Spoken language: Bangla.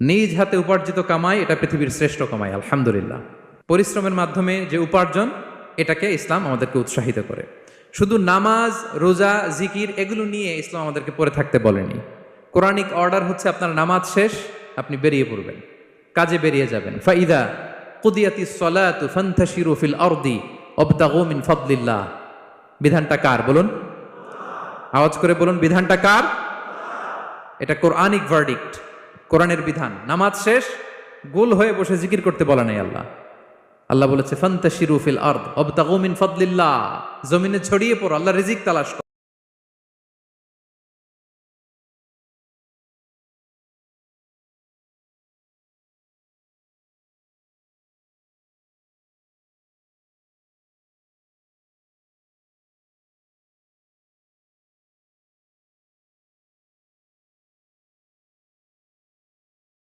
নিজ হাতে উপার্জিত কামাই এটা পৃথিবীর শ্রেষ্ঠ কামাই, আলহামদুলিল্লাহ। পরিশ্রমের মাধ্যমে যে উপার্জন, এটাকে ইসলাম আমাদেরকে উৎসাহিত করে। শুধু নামাজ, রোজা, জিকির এগুলো নিয়ে ইসলাম আমাদেরকে পড়ে থাকতে বলেনি। কোরআনিক অর্ডার হচ্ছে আপনার নামাজ শেষ, আপনি বেরিয়ে পড়বেন। কাজে বেরিয়ে যাবেন। ফাইদা কুদিয়াতি সলাতু ফান্তাশিরু ফিল আরদি অবতাগু মিন বিধানটা কার বলুন? আওয়াজ করে বলুন, বিধানটা কার? এটা কোরআনিক ভার্ডিক্ট কোরআনের বিধান। নামাজ শেষ, গোল হয়ে বসে জিকির করতে বলা নাই আল্লাহ। আল্লাহ বলেছে ফান্তা শিরুফিল আর্দ, অবতাগু ফদলিল্লাহ। জমিনে ছড়িয়ে পড়ো, আল্লাহ রিজিক তালাশ